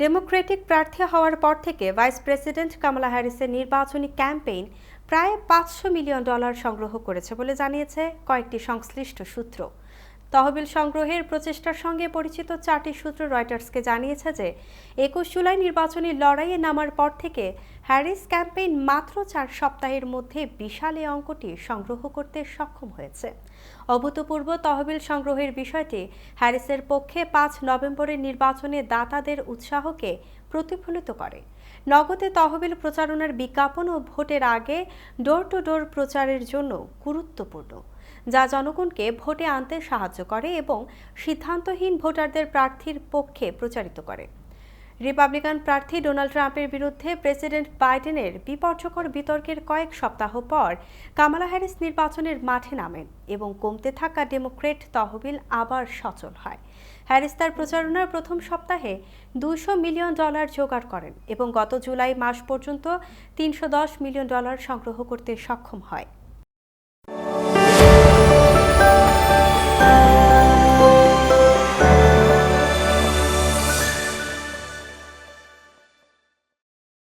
Democratic প্রার্থী হওয়ার পর থেকে ভাইস প্রেসিডেন্ট কামালা হ্যারিসের নির্বাচনী ক্যাম্পেইন প্রায় পাঁচশো মিলিয়ন ডলার সংগ্রহ করেছে বলে জানিয়েছে কয়েকটি সংশ্লিষ্ট সূত্র। তহবিল সংগ্রহের প্রচেষ্টার সঙ্গে পরিচিত চারটি সূত্র রয়টার্সকে জানিয়েছে যে, একুশ জুলাই নির্বাচনী লড়াইয়ে নামার পর থেকে হ্যারিস ক্যাম্পেইন মাত্র চার সপ্তাহের মধ্যে বিশাল এই অঙ্কটি সংগ্রহ করতে সক্ষম হয়েছে। অভূতপূর্ব তহবিল সংগ্রহের বিষয়টি হ্যারিসের পক্ষে পাঁচ নভেম্বরের নির্বাচনে দাতাদের উৎসাহকে প্রতিফলিত করে। নগদে তহবিল প্রচারণার বিজ্ঞাপন ও ভোটের আগে ডোর টু ডোর প্রচারের জন্য গুরুত্বপূর্ণ। যা জনগণকে ভোটে আনতে সাহায্য করে এবং সিদ্ধান্তহীন ভোটারদের প্রার্থীর পক্ষে প্রচারিত করে। রিপাবলিকান প্রার্থী ডোনাল্ড ট্রাম্পের বিরুদ্ধে প্রেসিডেন্ট বাইডেনের বিপর্যকর বিতর্কের কয়েক সপ্তাহ পর কামালা হ্যারিস নির্বাচনের মাঠে নামেন এবং কমতে থাকা ডেমোক্রেট তহবিল আবার সচল হয়। হ্যারিস তার প্রচারণার প্রথম সপ্তাহে দুশো মিলিয়ন ডলার জোগাড় করেন এবং গত জুলাই মাস পর্যন্ত তিনশো দশ মিলিয়ন ডলার সংগ্রহ করতে সক্ষম হয়।